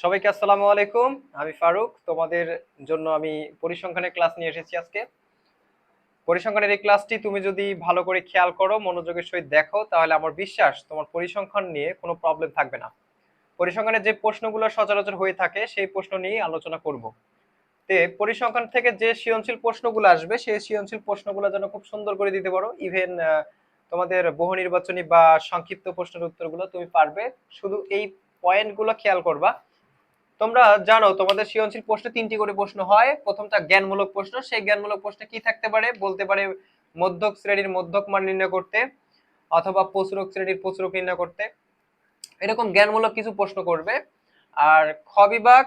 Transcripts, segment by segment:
সবাইকে আসসালামু আলাইকুম। আমি ফারুক। তোমাদের জন্য আমি পরিসংখ্যানের ক্লাস নিয়ে এসেছি আজকে। পরিসংখ্যানের এই ক্লাসটি তুমি যদি ভালো করে খেয়াল করো, মনোযোগের সহিত দেখো, তাহলে আমার বিশ্বাস তোমার পরিসংখ্যান নিয়ে কোনো প্রবলেম থাকবে না। পরিসংখ্যানের যে প্রশ্নগুলো সচরাচর হয়ে থাকে, সেই প্রশ্ন নিয়ে আলোচনা করব। তে পরিসংখ্যান থেকে যে সৃজনশীল প্রশ্নগুলো আসবে, সেই সৃজনশীল প্রশ্নগুলো যেন খুব সুন্দর করে দিতে পারো। ইভেন তোমাদের বহু নির্বাচনী বা সংক্ষিপ্ত প্রশ্নের উত্তরগুলো তুমি পারবে। শুধু এই পয়েন্টগুলো খেয়াল করবা। তোমরা জানো, তোমাদের সৃজনশীল প্রশ্নে তিনটি করে প্রশ্ন হয়। প্রথমটা জ্ঞানমূলক প্রশ্ন, সেই জ্ঞানমূলক প্রশ্নে কি থাকতে পারে? বলতে পারে মধ্যক শ্রেণির মধ্যক মান নির্ণয় করতে অথবা প্রচুরক শ্রেণির প্রচুরক নির্ণয় করতে। এরকম জ্ঞানমূলক কিছু প্রশ্ন করবে। আর খ বিভাগ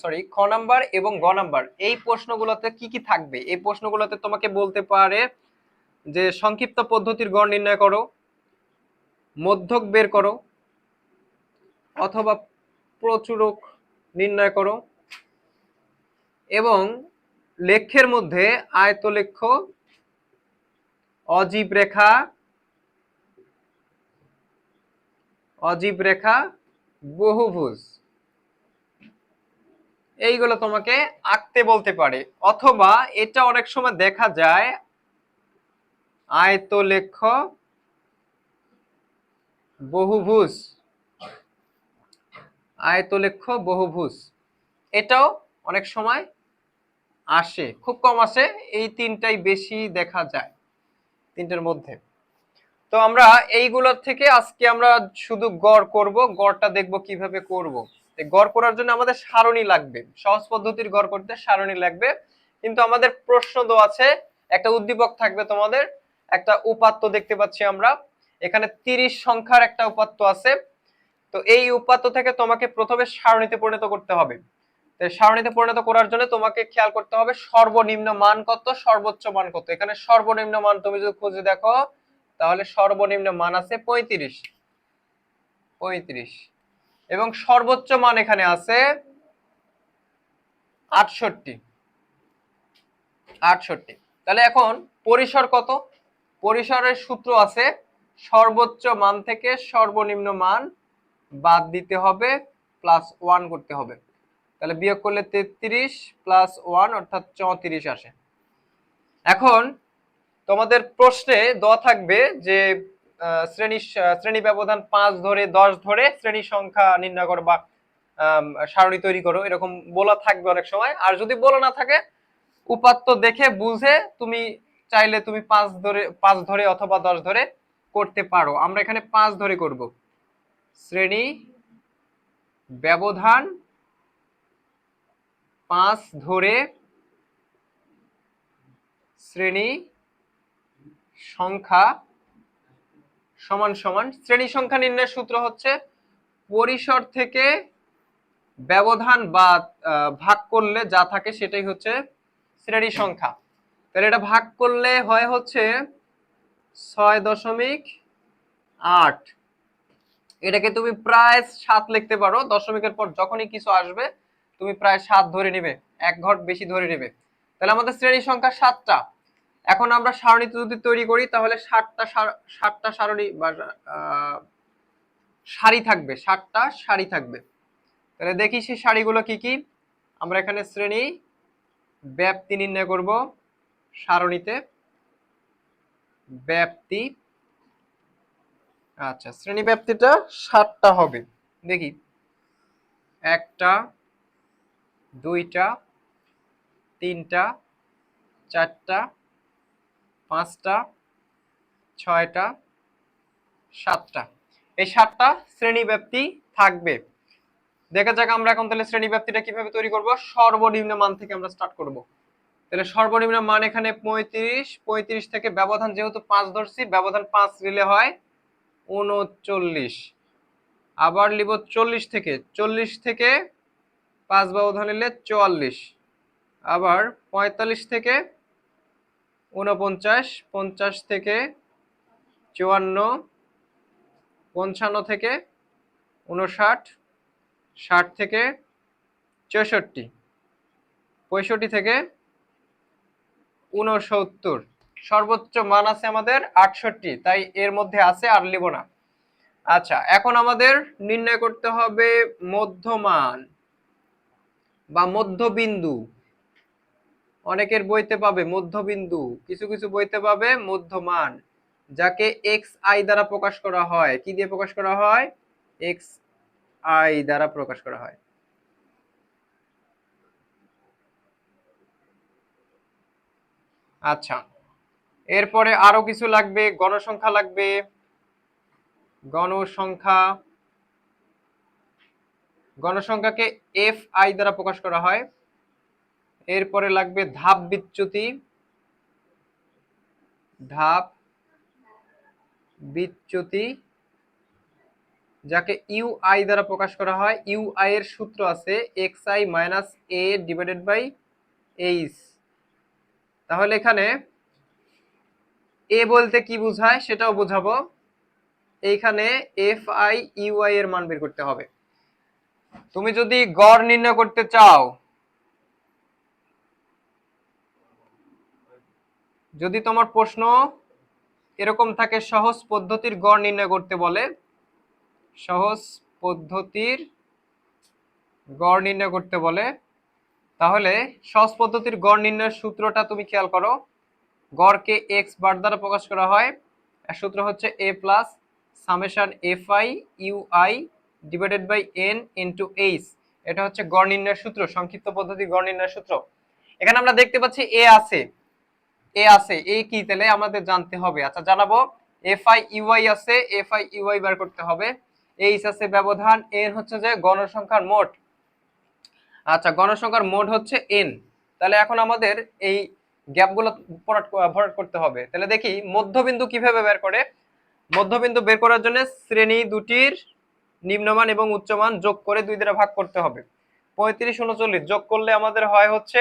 সরি খ নাম্বার এবং গ নাম্বার, এই প্রশ্নগুলোতে কি কি থাকবে? এই প্রশ্নগুলোতে তোমাকে বলতে পারে যে সংক্ষিপ্ত পদ্ধতির গড় নির্ণয় করো, মধ্যক বের করো, অথবা প্রচুরক নির্ণয় করো। এবং লেখ্যের মধ্যে আয়তলেখ্য অজীব রেখা অজীব রেখা, বহুভুজ। এইগুলো তোমাকে আঁকতে বলতে পারে। অথবা এটা অনেক সময় দেখা যায় আয়তলেখ্য বহুভুজ। আয়তলেখ্য বহুভুজ। এটাও অনেক সময় আসে, খুব কম আসে, এই তিনটাই বেশি দেখা যায় তিনটার মধ্যে। তো আমরা এইগুলোর থেকে আজকে আমরা শুধু গড় করব, গড়টা দেখব কীভাবে করব। গড় করার জন্য আমাদের সারণী লাগবে, সহজ পদ্ধতির গড় করতে সারণী লাগবে। কিন্তু আমাদের প্রশ্ন তো আছে, একটা উদ্দীপক থাকবে তোমাদের, একটা উপাত্ত দেখতে পাচ্ছি আমরা, এখানে তিরিশ সংখ্যার একটা উপাত্ত আছে। তো এই উপাত্ত থেকে তোমাকে প্রথমে সারণীতে পরিণত করতে হবে। সারণীতে পরিণত করার জন্য তোমাকে খেয়াল করতে হবে সর্বনিম্ন মান কত, সর্বোচ্চ মান কত। এখানে সর্বনিম্ন মান তুমি যদি খুঁজে দেখো, তাহলে সর্বনিম্ন মান আছে পঁয়ত্রিশ। পঁয়ত্রিশ। এবং সর্বোচ্চ মান এখানে আছে আটষট্টি। আটষট্টি। তাহলে এখন পরিসর কত? পরিসরের সূত্র আছে সর্বোচ্চ মান থেকে সর্বনিম্ন মান বাদ দিতে হবে প্লাস ওয়ান করতে হবে। তাহলে বিয়োগ করলে তেত্রিশ প্লাস ওয়ান অর্থাৎ চৌত্রিশ আসে। এখন তোমাদের প্রশ্নে দেওয়া থাকবে যে শ্রেণি শ্রেণি ব্যবধান পাঁচ ধরে দশ ধরে শ্রেণি সংখ্যা নির্ণয় করো বা সারণী তৈরি করো, এরকম বলা থাকবে অনেক সময়। আর যদি বলা না থাকে, উপাত্ত দেখে বুঝে তুমি চাইলে তুমি পাঁচ ধরে পাঁচ ধরে অথবা দশ ধরে করতে পারো। আমরা এখানে পাঁচ ধরে করব। শ্রেণি, ব্যবধান পাঁচ ধরে শ্রেণি সংখ্যা সমান সমান। শ্রেণি সংখ্যা নির্ণয়ের সূত্র হচ্ছে পরিসর থেকে ব্যবধান বা ভাগ করলে যা থাকে সেটাই হচ্ছে শ্রেণি সংখ্যা। তাহলে এটা ভাগ করলে হয় হচ্ছে ছয় দশমিক আট। এটাকে তুমি প্রায় সাত লিখতে পারো। দশমিকের পর যখনই কিছু আসবে, তুমি প্রায় সাত ধরে নিবে। এক ঘর বেশি ধরে নিবে। তাহলে আমাদের শ্রেণি সংখ্যা সাতটা। এখন আমরা সারণী যদি তৈরি করি, তাহলে ষাটটা ষাটটা সারণী বা সারি থাকবে। ষাটটা সারি থাকবে। তাহলে দেখি সেই সারিগুলো কি কি। আমরা এখানে শ্রেণি, ব্যাপ্তি নির্ণয় করব সারণীতে। ব্যাপ্তি আচ্ছা শ্রেণি ব্যাপ্তিটা ষাটটা হবে। দেখি। একটা, দুইটা, তিনটা, চারটা, পাঁচটা, ছয়টা, সাতটা। এই সাতটা শ্রেণি ব্যাপ্তি থাকবে। দেখা যাক আমরা এখন তাহলে শ্রেণি ব্যাপ্তিটা কীভাবে তৈরি করব। সর্বনিম্ন মান থেকে আমরা স্টার্ট করব। তাহলে সর্বনিম্ন মান এখানে পঁয়ত্রিশ পঁয়ত্রিশ থেকে ব্যবধান যেহেতু পাঁচ ধরছি, ব্যবধান পাঁচ রিলে হয় উনচল্লিশ আবার লিব চল্লিশ থেকে চল্লিশ থেকে পাঁচ ব্যবধান নিলে চুয়াল্লিশ। আবার পঁয়তাল্লিশ থেকে উনপঞ্চাশ পঞ্চাশ থেকে চুয়ান্ন, পঞ্চান্ন থেকে উনষাট ষাট থেকে চৌষট্টি। পঁয়ষট্টি থেকে উনসত্তর সর্বোচ্চ মান আছে আমাদের আটষট্টি, তাই এর মধ্যে আছে আর লিব না। আচ্ছা এখন আমাদের নির্ণয় করতে হবে মধ্যমান বা মধ্যবিন্দু। অনেকের বইতে পাবে মধ্যবিন্দু, কিছু কিছু বইতে পাবে মধ্যমান, যাকে এক্স আই দ্বারা প্রকাশ করা হয়। কি দিয়ে প্রকাশ করা হয়? এক্স আই দ্বারা প্রকাশ করা হয়। আচ্ছা এরপরে আরও কিছু লাগবে, গণসংখ্যা লাগবে। গণসংখ্যা, গণসংখ্যাকে এফ আই দ্বারা প্রকাশ করা হয়। এরপরে লাগবে ধাপ বিচ্যুতি। ধাপ বিচ্যুতি, যাকে ইউ আই দ্বারা প্রকাশ করা হয়। ইউ আই এর সূত্র আছে X I minus A divided by H তাহলে এখানে এ বলতে কি বোঝায় সেটাও বোঝাবো। এইখানে এফ আই ইউ আই এর মান বের করতে হবে। তুমি যদি গড় নির্ণয় করতে চাও, যদি তোমার প্রশ্ন এরকম থাকে, সহজ পদ্ধতির গড় নির্ণয় করতে বলে, সহজ পদ্ধতির গড় নির্ণয় করতে বলে, তাহলে সহজ পদ্ধতির গড় নির্ণয়ের সূত্রটা তুমি খেয়াল করো। গড়কে এক্স বার দ্বারা প্রকাশ করা হয়। সূত্র হচ্ছে A plus summation F I U I divided by N into H এটা হচ্ছে গড় নির্ণয়ের সূত্র, সংক্ষিপ্ত পদ্ধতি গড় নির্ণয়ের সূত্র। এখানে আমরা দেখতে পাচ্ছি এ আছে। এ আছে এ কি? তাহলে আমাদের জানতে হবে। আচ্ছা জানাব। এফ আই ইউআই আছে এফ আই ইউআই বার করতে হবে। এইচ আছে ব্যবধান এন হচ্ছে যে গণসংখ্যার মোট। আচ্ছা গণসংখ্যার মোট হচ্ছে এন তাহলে এখন আমাদের এই গ্যাপগুলো ভরাট করতে হবে। তাহলে দেখি, মধ্যবিন্দু কীভাবে বের করে? মধ্যবিন্দু বের করার জন্য শ্রেণি দুটির নিম্নমান এবং উচ্চমান যোগ করে দুই দ্বারা ভাগ করতে হবে। পঁয়ত্রিশ উনচল্লিশ যোগ করলে আমাদের হয় হচ্ছে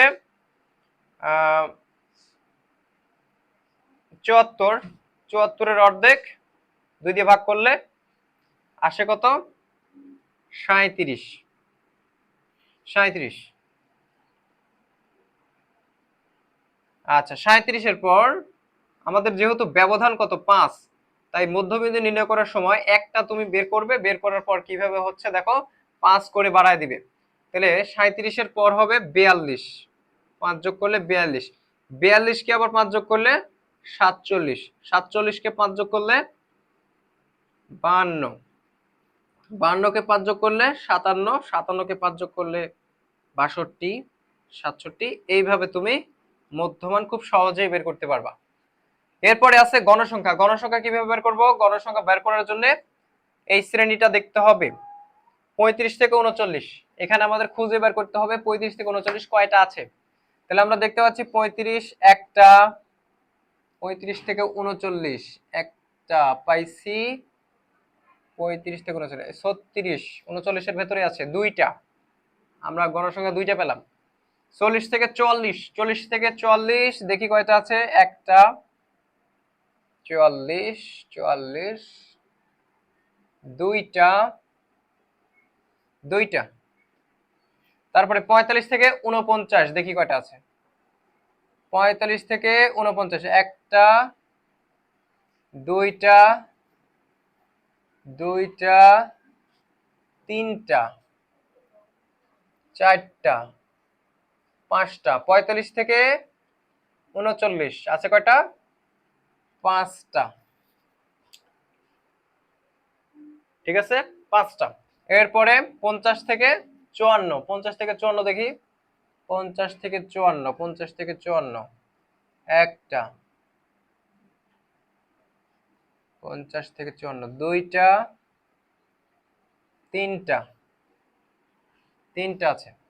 চুয়াত্তর। চুয়াত্তরের অর্ধেক দুই দিয়ে ভাগ করলে আসে কত? সাঁত্রিশ সাঁত্রিশ আচ্ছা সাঁত্রিশের পর আমাদের যেহেতু ব্যবধান কত? পাঁচ। তাই মধ্যবিন্দু নির্ণয় করার সময় একটা তুমি বের করবে, বের করার পর কীভাবে হচ্ছে দেখো? পাঁচ করে বাড়ায় দিবে। তাহলে সাঁত্রিশের পর হবে বিয়াল্লিশ। পাঁচ যোগ করলে বিয়াল্লিশ। বিয়াল্লিশকে আবার পাঁচ যোগ করলে সাতচল্লিশ। সাতচল্লিশকে পাঁচ যোগ করলে বান্ন। বান্নকে পাঁচ যোগ করলে সাতান্ন। সাতান্নকে পাঁচ যোগ করলে বাষট্টি। সাতষট্টি। এইভাবে তুমি মধ্যমান খুব সহজেই বের করতে পারবা। এরপরে আছে গণসংখ্যা। গণসংখ্যা কীভাবে বের করব? গণসংখ্যা বের করার জন্য এই শ্রেণীটা দেখতে হবে। পঁয়ত্রিশ থেকে উনচল্লিশ। এখানে আমাদের খুঁজে বের করতে হবে পঁয়ত্রিশ থেকে উনচল্লিশ কয়টা আছে? তাহলে আমরা দেখতে পাচ্ছি পঁয়ত্রিশ একটা, পঁয়ত্রিশ থেকে উনচল্লিশ একটা পাইছি পঁয়ত্রিশ থেকে উনচল্লিশ, ছত্রিশ, উনচল্লিশের ভেতরে আছে দুইটা। আমরা গণসংখ্যা দুইটা পেলাম। চল্লিশ থেকে চুয়াল্লিশ, চল্লিশ থেকে চুয়াল্লিশ, দেখি কয়টা আছে? একটা, চুয়াল্লিশ চুয়াল্লিশ, দুইটা দুইটা। তারপরে পঁয়তাল্লিশ থেকে উনপঞ্চাশ দেখি কয়টা আছে? পঁয়তাল্লিশ থেকে উনপঞ্চাশ একটা, দুইটা দুইটা, তিনটা, চারটা। পাঁচটা, পঁয়তাল্লিশ থেকে উনচল্লিশ, আছে কয়টা? পাঁচটা। ঠিক আছে? পাঁচটা। এরপরে পঞ্চাশ থেকে চুয়ান্ন, পঞ্চাশ থেকে চুয়ান্ন দেখি। পঞ্চাশ থেকে চুয়ান্ন, পঞ্চাশ থেকে চুয়ান্ন। একটা। পঞ্চাশ থেকে চুয়ান্ন, দুইটা, তিনটা। তিনটা আছে।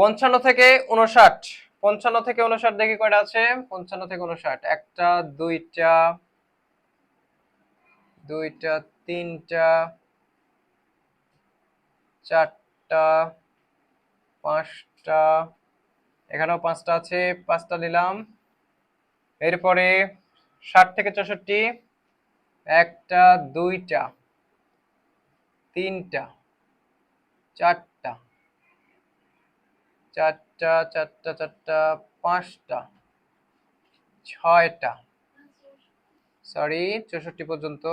পঞ্চান্ন থেকে উনষাট পঞ্চান্ন থেকে উনষাট দেখি কয়টা আছে? পঞ্চান্ন থেকে উনষাট একটা, দুইটা দুইটা, তিনটা, চারটা, পাঁচটা, এখানেও পাঁচটা আছে, পাঁচটা নিলাম। এরপরে ষাট থেকে চৌষট্টি, একটা, দুইটা, তিনটা, চারটা চারটা চারটা চারটা, পাঁচটা, ছয়টা। সরি চৌষট্টি পর্যন্ত।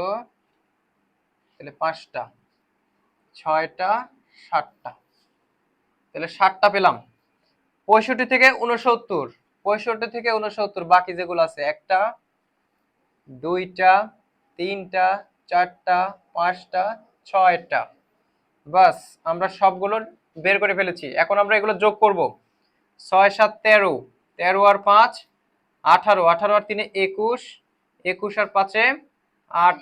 তাহলে পাঁচটা, ছয়টা, সাতটা। তাহলে ষাটটা পেলাম। পঁয়ষট্টি থেকে উনসত্তর পঁয়ষট্টি থেকে উনসত্তর বাকি যেগুলো আছে, একটা, দুইটা, তিনটা, চারটা, পাঁচটা, ছয়টা। বাস, আমরা সবগুলো বের করে ফেলেছি। এখন আমরা এগুলো যোগ করব। ছয়, সাত, তেরো। তেরো আর পাঁচ, আঠারো। আঠারো আর তিনে একুশ। একুশ আর পাঁচে আট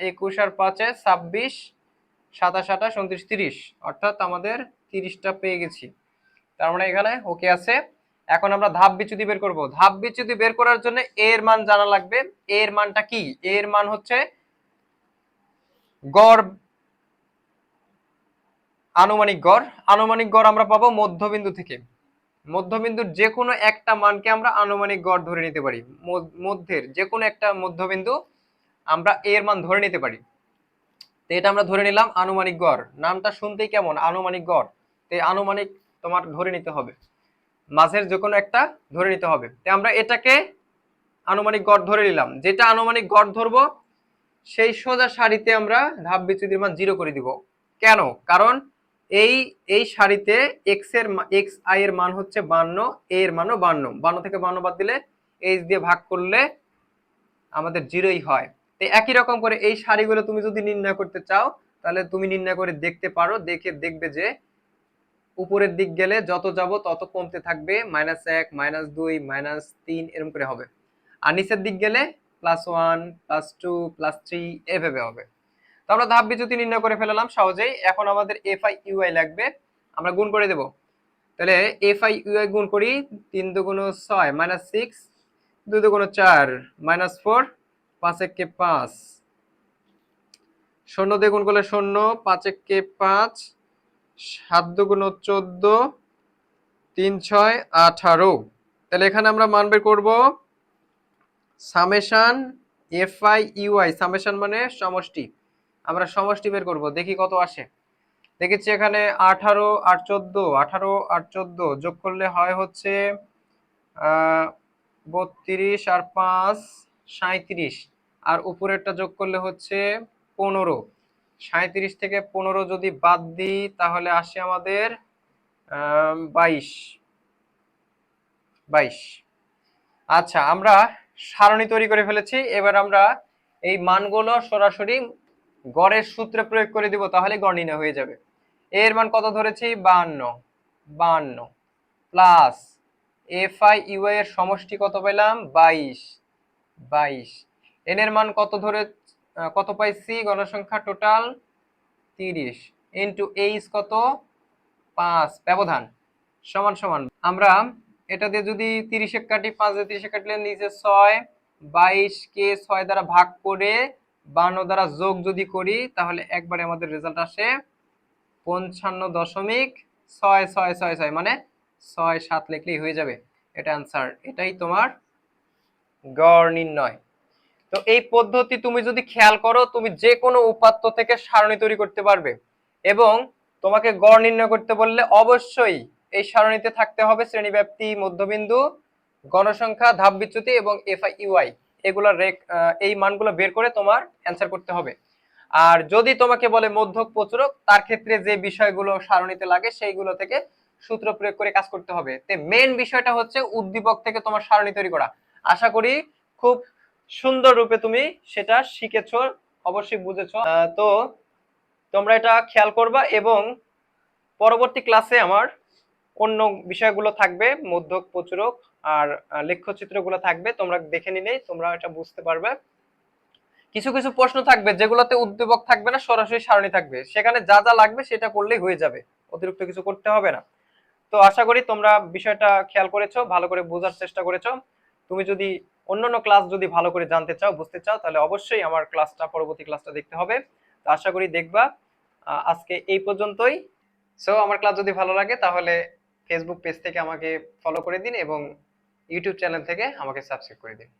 একুশ আর পাঁচে ছাব্বিশ, সাতাশ, আঠাশ, উনত্রিশ, তিরিশ। অর্থাৎ আমাদের তিরিশটা পেয়ে গেছি। তার মানে এখানে ওকে আছে। এখন আমরা ধাপ বিচ্যুতি বের করব। ধাপ বিচ্যুতি বের করার জন্য এর মান জানা লাগবে। এর মানটা কি? এর মান হচ্ছে গড় আনুমানিক গড়। আনুমানিক গড় আমরা পাবো মধ্যবিন্দু থেকে। মধ্যবিন্দুর যে কোনো একটা মানকে আমরা আনুমানিক গড় ধরে নিতে পারি। মধ্যের যে কোনো একটা মধ্যবিন্দু আমরা এর মান ধরে নিতে পারি। তো এটা আমরা ধরে নিলাম আনুমানিক গড়। নামটা শুনতেই কেমন? আনুমানিক গড়। তো আনুমানিক তোমার ধরে নিতে হবে। মাঝের যে কোনো একটা ধরে নিতে হবে। তো আমরা এটাকে আনুমানিক গড় ধরে নিলাম। যেটা আনুমানিক গড় ধরবো, সেই সোজা সারিতে আমরা ধাপ বিচ্যুতির মান জিরো করে দিব। কেন? কারণ এই এই সারিতে এক্সের এক্স আই এর মান হচ্ছে বান্ন এ এর মানও বান্ন। বান্ন থেকে বান্ন বাদ দিলে এইচ দিয়ে ভাগ করলে আমাদের জিরোই হয়। তো একই রকম করে এই সারিগুলো তুমি যদি নির্ণয় করতে চাও, তাহলে তুমি নির্ণয় করে দেখতে পারো, দেখে দেখবে যে উপরের দিক গেলে যত যাব তত কমতে থাকবে মাইনাস এক মাইনাস দুই মাইনাস তিন, এরকম করে হবে। আর নিচের দিক গেলে plus one plus two plus three এভাবে হবে। আমরা ধাপ বিচ্যুতি নির্ণয় করে ফেললাম সহজেই, এখন আমাদের এফ আই ইউআই লাগবে, আমরা গুণ করে দেব। তাহলে এফ আই ইউআই গুণ করি তিন দুগুণ ছয় মাইনাস সিক্স, দুই দুগুণ চার মাইনাস ফোর, পাঁচ একে পাঁচ। শূন্য দিয়ে গুণ করলে শূন্য, পাঁচ একে পাঁচ, সাত দুগুণ চোদ্দ, তিন ছয় আঠারো। তাহলে এখানে আমরা মান বের করব summation F I U U I, summation মানে সমষ্টি। আমরা সমষ্টি বের করব, দেখি কত আসে। দেখেছি এখানে আঠারো আর চোদ্দ, আঠারো আর চোদ্দ যোগ করলে হয় হচ্ছে বত্রিশ আর পাঁচ সাঁত্রিশ আর উপরেরটা যোগ করলে হচ্ছে পনেরো। সাঁত্রিশ থেকে পনেরো যদি বাদ দিই, তাহলে আসে আমাদের বাইশ। বাইশ। আচ্ছা আমরা সারণী তৈরি করে ফেলেছি। এবার আমরা এই মানগুলো সরাসরি গড়ের সূত্রে প্রয়োগ করে দিব, তাহলে গড় নির্ণয় হয়ে যাবে। এর মান কত ধরেছি? বাহান্ন। বাহান্ন প্লাস এফ আই ইউ এর সমষ্টি কত পেলাম? বাইশ। বাইশ। এন এর মান কত ধরে কত পাইছি? গণসংখ্যা টোটাল তিরিশ। ইন্টু এইচ কত? পাঁচ। ব্যবধান সমান সমান। আমরা এটা দিয়ে যদি তিরিশে কাটি, পাঁচ দিয়ে তিরিশে কাটলে নিচে ছয় বাইশ কে ছয় দ্বারা ভাগ করে বান্ন দ্বারা যোগ যদি করি, তাহলে একবারে আমাদের রেজাল্ট আসে পঞ্চান্ন দশমিক ছয় ছয় ছয় ছয় মানে ছয় সাত লিখলেই হয়ে যাবে। এটা অ্যান্সার এটাই তোমার গড় নির্ণয়। তো এই পদ্ধতি তুমি যদি খেয়াল করো, তুমি যে কোনো উপাত্ত থেকে সারণী তৈরি করতে পারবে এবং তোমাকে গড় নির্ণয় করতে বললে অবশ্যই এই সারণীতে থাকতে হবে শ্রেণীব্যাপ্তি, মধ্যবিন্দু, গণসংখ্যা ধাপ বিচ্যুতি এবং এফআই ইউআই এগুলো এই মানগুলো বের করে তোমার অ্যান্সার করতে হবে। আর যদি তোমাকে বলে মধ্যক প্রচুরক, তার ক্ষেত্রে যে বিষয়গুলো সারণীতে লাগে সেইগুলো থেকে সূত্র প্রয়োগ করে কাজ করতে হবে। তে মেন বিষয়টা হচ্ছে উদ্দীপক থেকে তোমার সারণী তৈরি করা। আশা করি খুব সুন্দর রূপে তুমি সেটা শিখেছো, অবশ্যই বুঝেছ। তো তোমরা এটা খেয়াল করবা এবং পরবর্তী ক্লাসে আমার অন্য বিষয়গুলো থাকবে, মধ্যক, প্রচুরক আর লেখ্যচিত্রগুলো থাকবে, তোমরা দেখে নিলেই তোমরা এটা বুঝতে পারবে। কিছু কিছু প্রশ্ন থাকবে যেগুলোতে উদ্দীপক থাকবে না, সরাসরি সারণী থাকবে। সেখানে যা যা লাগবে সেটা করলেই হয়ে যাবে, অতিরিক্ত কিছু করতে হবে না। তো আশা করি তোমরা বিষয়টা খেয়াল করেছ, ভালো করে বোঝার চেষ্টা করেছ। তুমি যদি অন্যান্য ক্লাস যদি ভালো করে জানতে চাও, বুঝতে চাও, তাহলে অবশ্যই আমার ক্লাসটা, পরবর্তী ক্লাসটা দেখতে হবে। তো আশা করি দেখবা আজকে এই পর্যন্তই। সো আমার ক্লাস যদি ভালো লাগে, তাহলে ফেসবুক পেজ থেকে আমাকে ফলো করে দিন এবং ইউটিউব চ্যানেল থেকে আমাকে সাবস্ক্রাইব করে দিন।